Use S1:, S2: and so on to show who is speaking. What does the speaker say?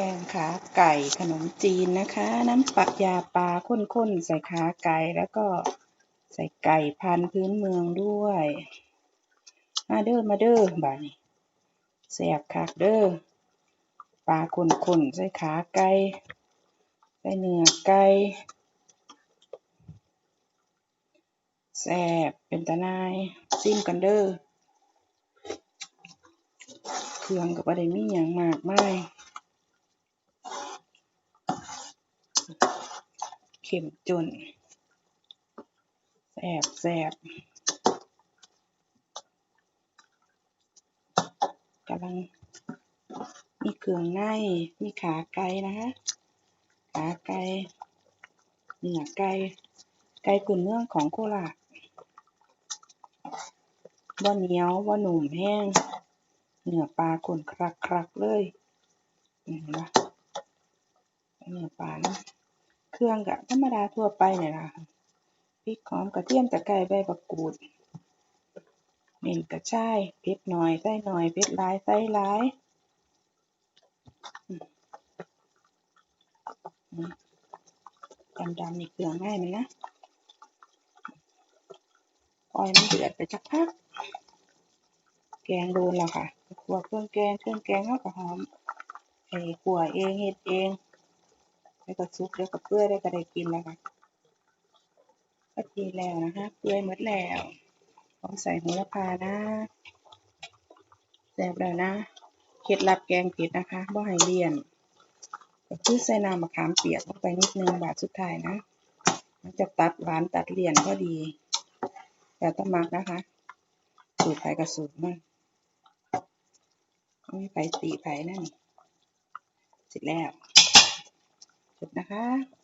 S1: แกงขาไก่ขนมจีนนะคะ น้ำปลายาปลาข้นๆ ใส่ขาไก่แล้วก็ใส่ไก่พันพื้นเมืองด้วย มาเด้อมาเด้อบานี้แซบคักเด้อปลาข้นๆ ใส่ขาไก่ใส่เนื้อไก่แซบเป็นตาหน่ายซิมกันเด้อเครื่องก็บ่ได้มีหยังมากมาย เข็มจนแซ่บแซ่บกำลังมีเครื่องในมีขาไก่นะคะ ขาไก่เนื้อไก่ไก่พื้นเมืองของโคราชบ่เหนียวบ่หนุ่มแห้งเนื้อปลาข้นคลักๆเลยเห็นบ่เนื้อปลานะ เครื่องก็ธรรมดาทั่วไปนี่ล่ะค่ะพริกหอมกระเทียมตะไคร้ใบมะกรูดเม่นกระชายเผ็ดน้อยใส่น้อยเผ็ดหลายใส่หลายอืมอืมดำๆนี่เครื่องในมันนะปล่อยมันเดือดไปสักพัก แกงโดนแล้วค่ะคั่วเครื่องแกงเครื่องแกงเราก็หอมไอ้คั่วเองเฮ็ดเอง แล้วก็สุกเดี๋ยวก็เปื่อยแล้วก็ได้กินแล้วค่ะก็ดีแล้วนะคะเปื่อยหมดแล้วพร้อมใส่โหระพานะแซ่บแล้วนะเคล็ดลับแกงเผ็ดนะคะบ่ให้เลี่ยนก็คือใส่น้ำมะขามเปียกลงไปนิดนึงบาทสุดท้ายนะมันจะตัดหวานตัดเลี่ยนพอดีแล้วแต่มักนะคะ สูตรไผกับสูตรมันไม่มีไผติไผนั่นเสร็จแล้ว จบนะคะ